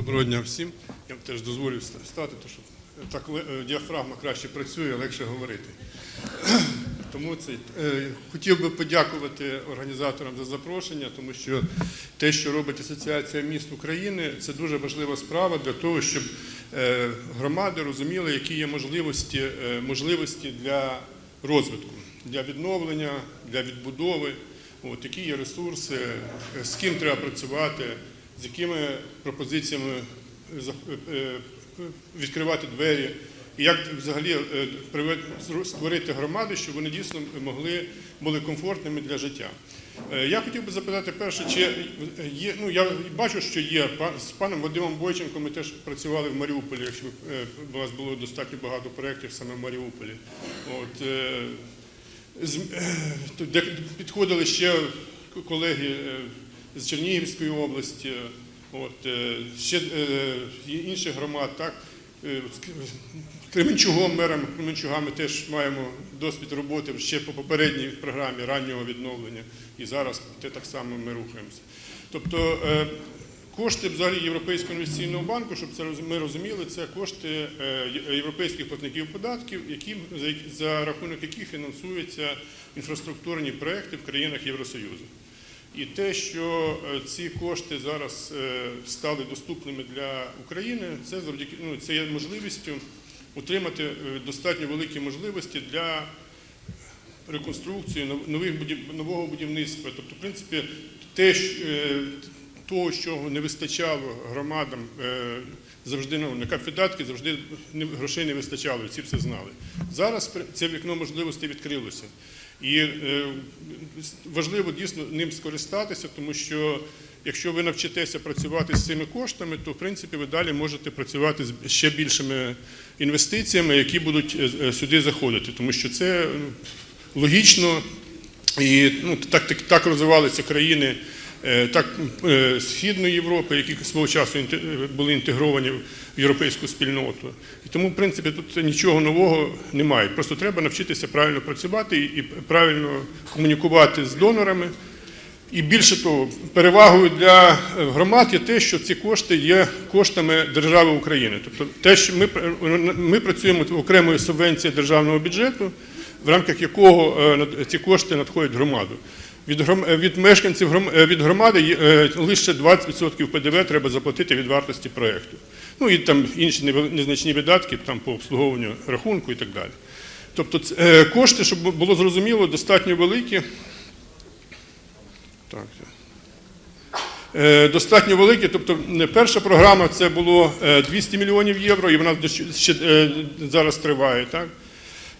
Доброго дня всім. Я вам теж дозволю стати, тому що так е, діафрагма краще працює, легше говорити. Тому це е, хотів би подякувати організаторам за запрошення, тому що те, що робить Асоціація міст України, це дуже важлива справа для того, щоб е, громади розуміли, які є можливості, можливості для розвитку, для відновлення, для відбудови. От, які є ресурси, з ким треба працювати, з якими пропозиціями за- е, е, відкривати двері, і як взагалі е, створити громади, щоб вони дійсно могли були комфортними для життя. Е, Я хотів би запитати перше, чи є, ну я бачу, що є з паном Вадимом Бойченком. Ми теж працювали в Маріуполі. Якщо е, у вас було достатньо багато проєктів саме в Маріуполі. От, е, е, де підходили ще колеги е, з Чернігівської області, от, е, ще е, і інших громад. Так? Е, Кременчугом, мером Кременчуга ми теж маємо досвід роботи ще по попередній програмі раннього відновлення, і зараз те так само ми рухаємося. Тобто кошти взагалі Європейського інвестиційного банку, щоб це ми розуміли, це кошти європейських платників податків, які- за рахунок яких фінансуються інфраструктурні проекти в країнах Євросоюзу. І те, що е, ці кошти зараз е, стали доступними для України, це завдяки ну, це є можливістю отримати е, достатньо великі можливості для реконструкції нових нового будівництва. Тобто, в принципі, те, того, чого не вистачало громадам завжди ну, на капітатки, завжди грошей не вистачало, всі все знали. Зараз це вікно можливостей відкрилося. І е, важливо дійсно ним скористатися, тому що якщо ви навчитеся працювати з цими коштами, то в принципі ви далі можете працювати з ще більшими інвестиціями, які будуть е, е, сюди заходити, тому що це логічно і ну, так, так, так розвивалися країни. Е, Так, е, Східної Європи, які свого часу інте- були інтегровані в європейську спільноту. І тому, в принципі, тут нічого нового немає. Просто треба навчитися правильно працювати і правильно комунікувати з донорами. І більше того, перевагою для е, громад є те, що ці кошти є коштами держави України. Тобто, те, що ми, ми працюємо в окремої субвенції державного бюджету, в рамках якого е, ці кошти надходять громаду. Е, від мешканців е, від громади е, лише 20% ПДВ треба заплатити від вартості проєкту. Ну і там інші незначні видатки там, по обслуговуванню рахунку і так далі. Тобто кошти, щоб було зрозуміло, достатньо великі. Так. Достатньо великі. Тобто, перша програма це було е, 200 мільйонів євро, і вона ще зараз триває. Так?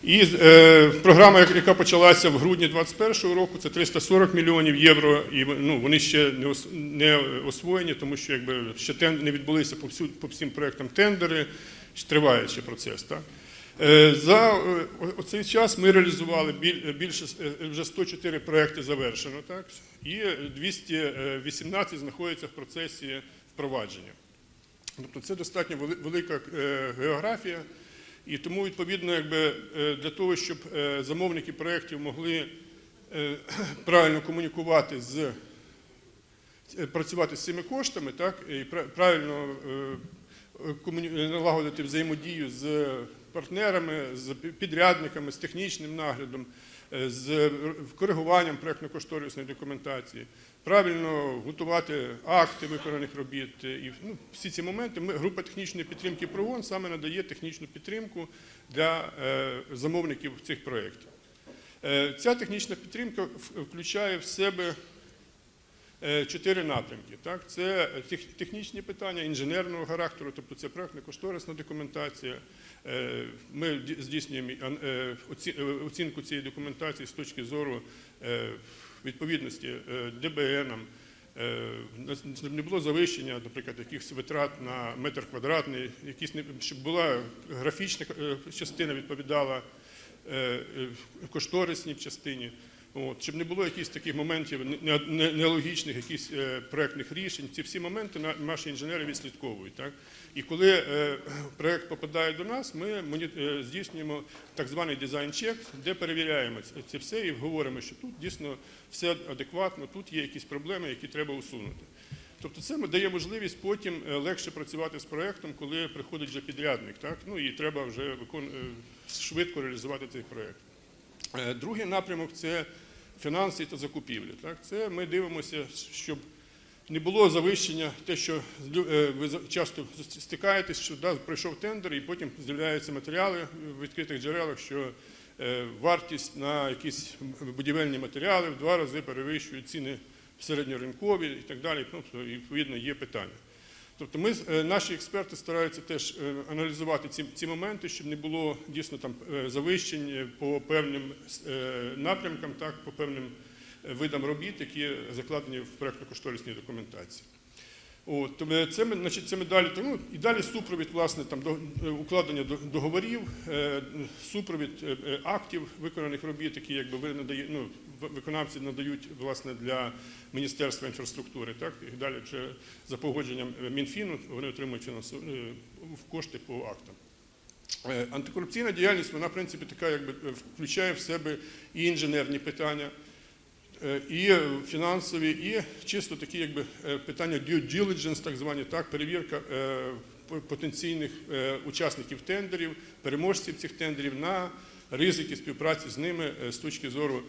І е, програма, яка почалася в грудні 2021 року, це 340 мільйонів євро. І ну, вони ще не, ос- не освоєні, тому що якби ще тен, не відбулися по, всю, по всім проектам тендери, триває ще процес. Так? Е, За е, цей час ми реалізували біль- більше е, вже 104 проекти завершено, так і 218 знаходяться в процесі впровадження. Тобто це достатньо вели- велика е, географія, і тому відповідно, якби е, для того, щоб е, замовники проєктів могли е, правильно комунікувати з працювати з цими коштами, так і пра- правильно налагодити взаємодію з партнерами, з пі- підрядниками, з технічним наглядом, з р- коригуванням проєктно-кошторисної документації, правильно готувати акти виконаних робіт. е, І ну, всі ці моменти ми, група технічної підтримки ПРООН саме надає технічну підтримку для е, замовників цих проєктів. Е, Ця технічна підтримка включає в себе е, чотири напрямки. Так? Це технічні питання інженерного характеру, тобто це проектно-кошторисна документація. Е, Ми здійснюємо е, е, оцінку цієї документації з точки зору е, відповідності е, ДБНам, е, не було завищення, наприклад, якихось витрат на метр квадратний, якісь щоб була графічна е, частина відповідала е, е, кошторисній частині. От, щоб не було якихось таких моментів не- не- нелогічних, якихось е, проектних рішень. Ці всі моменти на- наші інженери відслідковують. Так? І коли е, проект попадає до нас, ми е, здійснюємо так званий дизайн-чек, де перевіряємо це- все і говоримо, що тут дійсно все адекватно, тут є якісь проблеми, які треба усунути. Тобто це дає можливість потім легше працювати з проєктом, коли приходить вже підрядник, так? Ну і треба вже швидко реалізувати цей проєкт. Е, Другий напрямок це фінанси та закупівлі. Так? Це ми дивимося, щоб не було завищення, те, що е, ви часто стикаєтесь, що да, пройшов тендер, і потім з'являються матеріали в відкритих джерелах, що е, вартість на якісь будівельні матеріали в два рази перевищує ціни середньоринкові і так далі. Ну, то, відповідно, є питання. Тобто ми, е, наші експерти стараються теж е, аналізувати ці, ці моменти, щоб не було дійсно там е, завищень по певним напрямкам, так, по певним видам робіт, які закладені в проєктно-кошторисній документації. От, це, ми, значить, це ми далі, тому, і далі супровід власне, там, до, укладення до- договорів, супровід актів виконаних робіт, які якби, ви надає, ну, виконавці надають власне, для Міністерства інфраструктури. Так? І далі вже за погодженням е, Мінфіну вони отримують фінансу, е, кошти по актам. Е, Антикорупційна діяльність, вона, в принципі, така, якби включає в себе і інженерні питання, і фінансові, і чисто такі якби, питання due diligence, так звані, так, перевірка потенційних учасників тендерів, переможців цих тендерів на ризики співпраці з ними з точки зору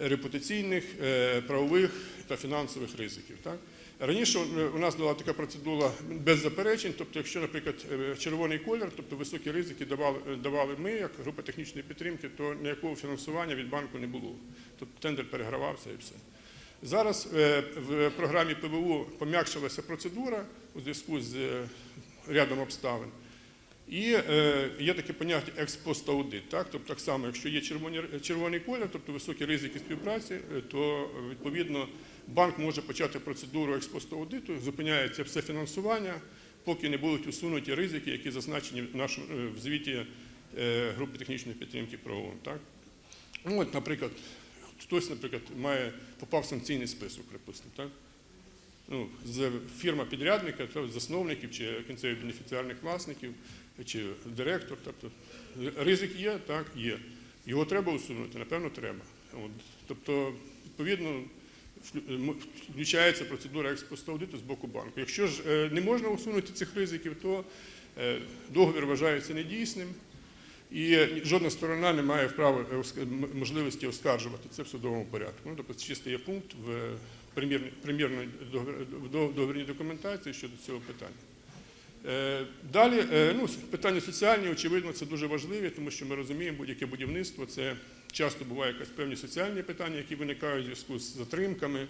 репутаційних, е, правових та фінансових ризиків. Так? Раніше е, у нас була така процедура без заперечень, тобто, якщо, наприклад, е, червоний колір, тобто високі ризики давали, давали ми, як група технічної підтримки, то ніякого фінансування від банку не було. Тобто тендер перегравався і все. Зараз в програмі ПВУ пом'якшилася процедура у зв'язку з рядом обставин. І е, є таке поняття експост-аудит. Так? Тобто, так само, якщо є червоні, червоний колір, тобто високі ризики співпраці, е, то е, відповідно банк може почати процедуру експост-аудиту, зупиняється все фінансування, поки не будуть усунуті ризики, які зазначені в нашому е, в звіті е, групи технічної підтримки про Так? Ну, от, наприклад, хтось, наприклад, має попав в санкційний список, припустимо, так? ну, з фірма підрядника, засновників чи кінцевих бенефіціарних власників, чи директор. Тобто ризик є, так, є. Його треба усунути, напевно, треба. От. Тобто, відповідно, включається процедура експост-аудиту з боку банку. Якщо ж е, не можна усунути цих ризиків, то е, договір вважається недійсним. І жодна сторона не має права е, можливості оскаржувати це в судовому порядку. Ну, тобто, чисто є пункт в примірній договірній документації щодо цього питання. Е, Далі, е, ну, питання соціальні, очевидно, це дуже важливі, тому що ми розуміємо, будь-яке будівництво це часто буває якісь певні соціальні питання, які виникають в зв'язку з затримками,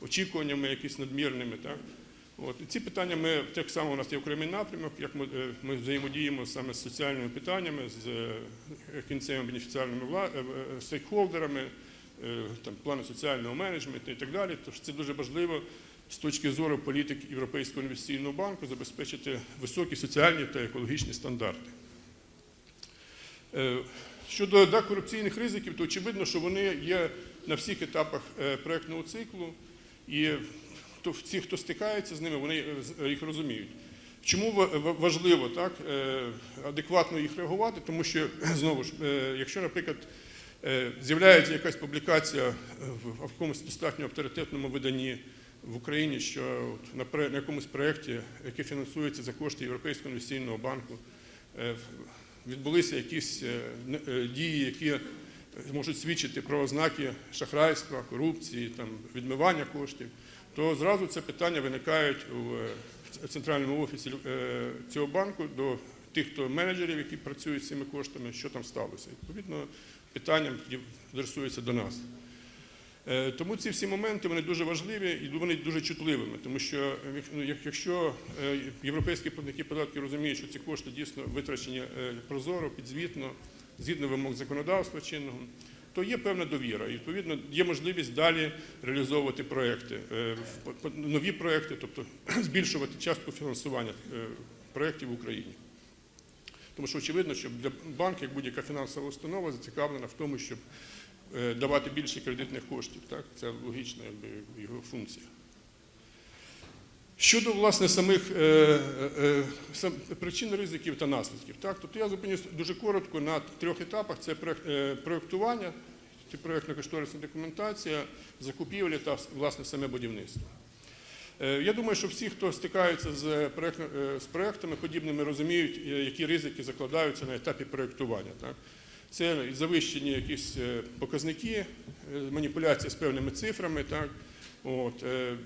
очікуваннями якісь надмірними. Так? От. І ці питання ми так само у нас є окремий напрямок, як ми, е, ми взаємодіємо саме з соціальними питаннями, з кінцевими бенефіціарними вла- стейкхолдерами, там, плану соціального менеджменту і так далі. Тож це дуже важливо з точки зору політик Європейського інвестиційного банку забезпечити високі соціальні та екологічні стандарти. Е, Щодо корупційних ризиків, то очевидно, що вони є на всіх етапах е, проектного циклу, і ті, хто стикається з ними, вони е, їх розуміють. Чому ва- ва- важливо так, адекватно їх реагувати? Тому що, знову ж, якщо, наприклад, з'являється якась публікація в якомусь достатньо авторитетному виданні в Україні, що на якомусь проєкті, який фінансується за кошти Європейського інвестиційного банку, е, відбулися якісь е, е, дії, які можуть свідчити про ознаки шахрайства, корупції, відмивання коштів, то зразу це питання виникають в центральному офісі цього банку до тих, хто менеджерів, які працюють з цими коштами, що там сталося. Відповідно, питання адресується до нас. Е, Тому ці всі моменти вони дуже важливі і вони дуже чутливими, тому що е, ну, як- якщо е, європейські платники податків розуміють, що ці кошти дійсно витрачені прозоро, підзвітно, згідно вимог законодавства чинного, то є певна довіра. І відповідно є можливість далі реалізовувати проекти, нові проекти, тобто збільшувати частку фінансування проєктів в Україні. Тому що очевидно, що для банку, як будь-яка фінансова установа, зацікавлена в тому, щоб давати більше кредитних коштів. Так? Це логічна якби, його функція. Щодо власне самих е, е, е, сам, причин ризиків та наслідків. Так? Тобто я зупинюсь дуже коротко на трьох етапах: це проект- е, це проєктно-кошторисна документація, закупівлі та власне саме будівництво. Е, Я думаю, що всі, хто стикаються з, е, проектами подібними, розуміють, е, які ризики закладаються на етапі проєктування. Це завищені якісь е, показники, е, маніпуляція з певними цифрами, так? От, е,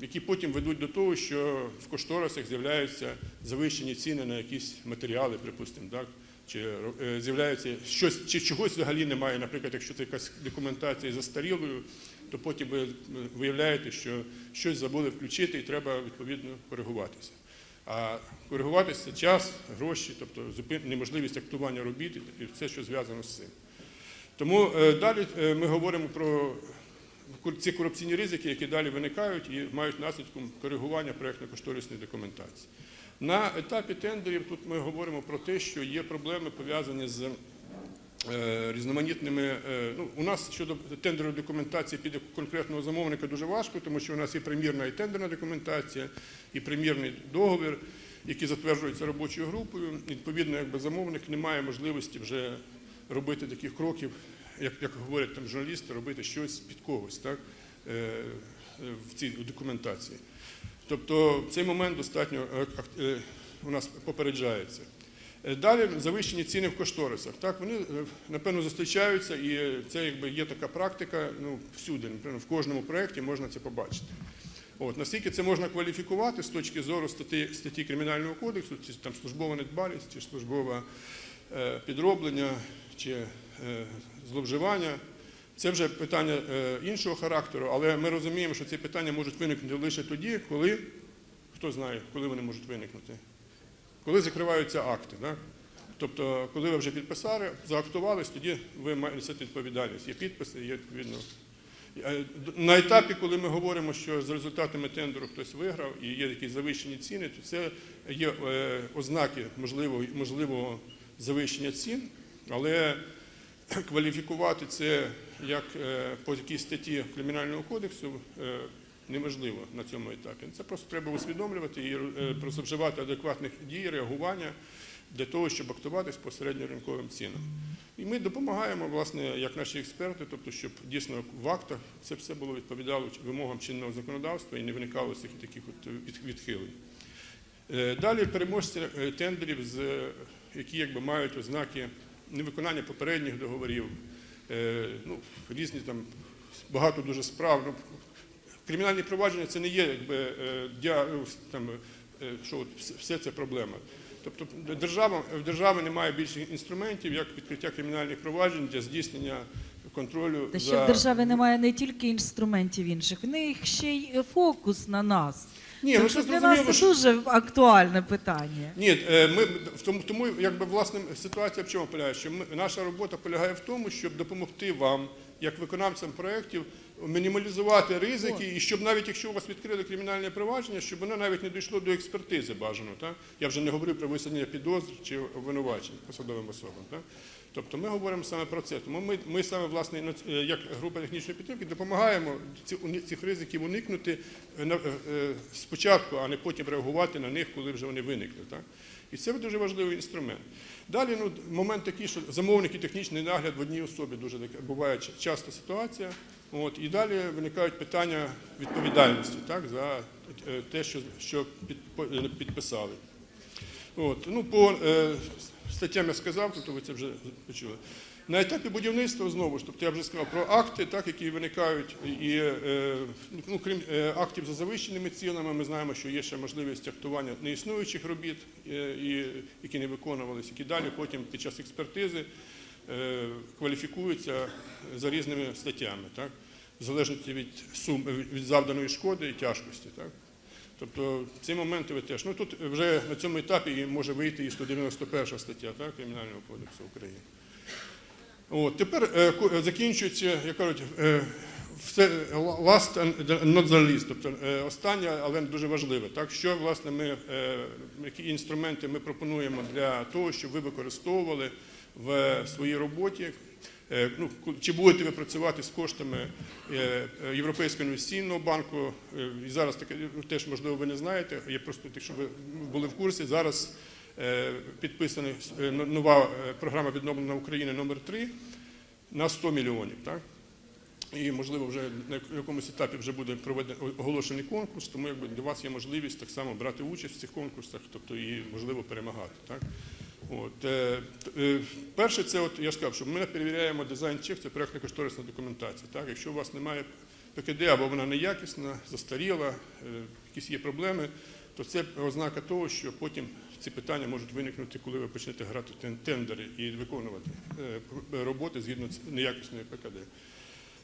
які потім ведуть до того, що в кошторисах з'являються завищені ціни на якісь матеріали, припустимо, так? чи з'являється щось, чи чогось взагалі немає. Наприклад, якщо це якась документація застарілою, то потім ви виявляєте, що щось забули включити і треба відповідно коригуватися. А коригуватися час, гроші, тобто неможливість актування робіт і все, що зв'язано з цим. Тому е, далі е, ми говоримо про ці корупційні ризики, які далі виникають і мають наслідком коригування проєктно-кошторисної документації. На етапі тендерів тут ми говоримо про те, що є проблеми пов'язані з різноманітними. е, Ну, у нас щодо тендерної документації під конкретного замовника дуже важко, тому що у нас і примірна і тендерна документація, і примірний договір, які затверджуються робочою групою. Відповідно, якби замовник не має можливості вже робити таких кроків, як, як говорять там журналісти, робити щось під когось, так, е, е, в цій документації. Тобто цей момент достатньо е, е, у нас попереджається. Е, Далі завищені ціни в кошторисах. Так, вони е, напевно зустрічаються, і це якби є така практика ну, всюди, напевно, в кожному проєкті можна це побачити. От, наскільки це можна кваліфікувати з точки зору статті, статті Кримінального кодексу, чи там службова недбалість, чи службове е, підроблення, чи е, зловживання. Це вже питання е, іншого характеру, але ми розуміємо, що ці питання можуть виникнути лише тоді, коли, хто знає, коли вони можуть виникнути, коли закриваються акти. Так? Тобто, коли ви вже підписали, заактувались, тоді ви маєте відповідальність. Є підписи, є відповідно. Е, На етапі, коли ми говоримо, що за результатами тендеру хтось виграв і є якісь завищені ціни, то це є е, ознаки можливого, можливого завищення цін, але кваліфікувати це як е, по якійсь статті Кримінального кодексу неможливо на цьому етапі. Це просто треба усвідомлювати і е, просто вживати адекватних дій, реагування для того, щоб актуватись по середньоринковим цінам. І ми допомагаємо, власне, як наші експерти, тобто, щоб дійсно в актах це все було відповідало вимогам чинного законодавства і не виникало цих таких от відхилень. Е, Далі переможці е, тендерів, які якби мають ознаки невиконання попередніх договорів, ну, різні там багато дуже справ. Ну, кримінальні провадження це не є якби е, діа- ну, там, е, що от все це проблема. Тобто держава, в держави немає більше інструментів, як відкриття кримінальних проваджень для здійснення контролю Та ще за в державі немає не тільки інструментів інших, в них ще й е, фокус на нас. Ні, ну Тому це для нас це що- дуже актуальне питання. Ні, е, ми в тому, тому якби власне ситуація в чому полягає, що ми, наша робота полягає в тому, щоб допомогти вам, як виконавцям проєктів, мінімалізувати ризики, і щоб навіть якщо у вас відкрили кримінальне провадження, щоб воно навіть не дійшло до експертизи бажано. Так? Я вже не говорю про висунення підозр чи обвинувачень посадовим особам. Так? Тобто ми говоримо саме про це. Тому ми, ми саме власне як група технічної підтримки допомагаємо цих ризиків уникнути е, е, е, спочатку, а не потім реагувати на них, коли вже вони виникли. Так? І це дуже важливий інструмент. Далі ну, момент такий, що замовник і технічний нагляд в одній особі дуже буває часто ситуація. От, і далі виникають питання відповідальності так, за е, те, що, що е, підписали. От, ну, по е, статтям я сказав, тобто ви це вже почули. На етапі будівництва знову ж, тобто я вже сказав про акти, так, які виникають, і е, ну, крім е, актів за завищеними цінами, ми знаємо, що є ще можливість актування неіснуючих робіт, е, і, які не виконувалися, які далі потім під час експертизи кваліфікуються за різними статтями, так, в залежності від сум від завданої шкоди і тяжкості. Так. Тобто ці моменти ви теж. Ну тут вже на цьому етапі може вийти і 191 стаття так, Кримінального кодексу України. От, тепер е, е, закінчується, як кажуть, е, все last not the least, тобто е, останнє, але дуже важливе. Так, що власне ми, е, які інструменти ми пропонуємо для того, щоб ви використовували в своїй роботі. Е, Ну, чи будете ви працювати з коштами е, е, Європейського інвестиційного банку? Е, І зараз таке теж можливо ви не знаєте. Я просто якщо ви були в курсі, зараз підписана е, нова е, програма відновлення України номер 3 на 100 мільйонів. Так? І, можливо, вже на якомусь етапі вже буде проведений оголошений конкурс, тому якби для вас є можливість так само брати участь в цих конкурсах, тобто і можливо перемагати. Так? От, е, е, перше, це от, я сказав, що ми перевіряємо дизайн чек, це проєктно-кошторисна документація. Так? Якщо у вас немає ПКД або вона неякісна, застаріла, е, якісь є проблеми, то це ознака того, що потім ці питання можуть виникнути, коли ви почнете грати тендери і виконувати е, роботи згідно з неякісною ПКД.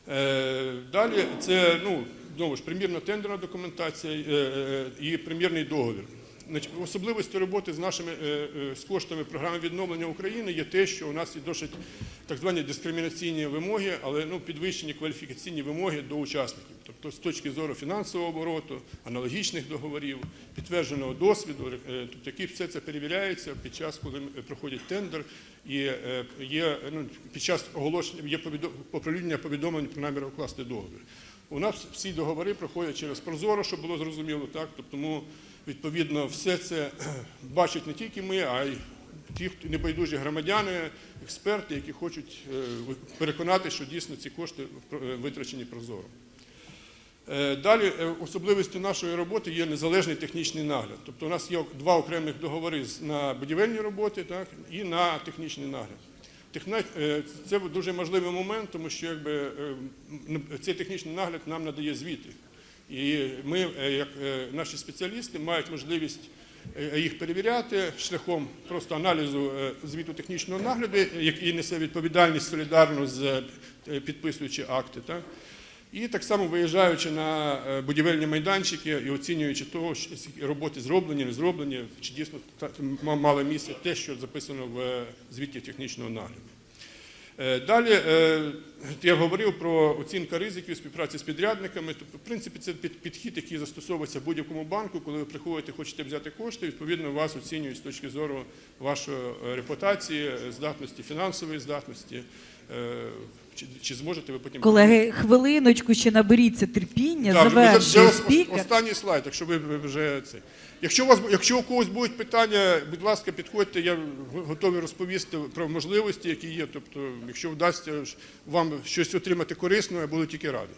Е, Далі це ну, знову ж примірна тендерна документація е, е, і примірний договір. Значить, Особливістю роботи з нашими е, е, з коштами програми відновлення України є те, що у нас є досить так звані дискримінаційні вимоги, але ну, підвищені кваліфікаційні вимоги до учасників. Тобто з точки зору фінансового обороту, аналогічних договорів, підтвердженого досвіду, е, тобто які все це перевіряється під час, коли проходять тендер, і є ну, під час оголошення є оприлюднення повідомлень про намір укласти договір. У нас всі договори проходять через Прозоро, щоб було зрозуміло, так? Тобто, відповідно все це бачать не тільки ми, а й ті, небайдужі громадяни, експерти, які хочуть е, переконати, що дійсно ці кошти е, витрачені прозоро. Е, Далі особливістю нашої роботи є незалежний технічний нагляд. Тобто у нас є два окремих договори на будівельні роботи так, і на технічний нагляд. Це дуже важливий момент, тому що якби, цей технічний нагляд нам надає звіти. І ми, е, як е, наші спеціалісти, мають можливість е, їх перевіряти шляхом просто аналізу звіту технічного нагляду, який несе відповідальність солідарно з підписуючи акти. Так? І так само виїжджаючи на будівельні майданчики і оцінюючи того, що роботи зроблені, не зроблені, чи дійсно мало місце те, що записано в звіті технічного нагляду. Е, Далі е, я говорив про оцінку ризиків співпраці з підрядниками. Тобто, в принципі, це підхід, який застосовується будь-якому банку, коли ви приходите, хочете взяти кошти, відповідно вас оцінюють з точки зору вашої е, репутації, здатності, фінансової здатності. Чи, чи зможете ви потім Колеги, хвилиночку ще наберіться терпіння, так, завершує ос- спікер. Останній слайд, якщо ви ви вже це. Якщо у вас якщо у когось будуть питання, будь ласка, підходьте, я готовий розповісти про можливості, які є. Тобто, якщо вдасться ж вам щось отримати корисне, я буду тільки радий.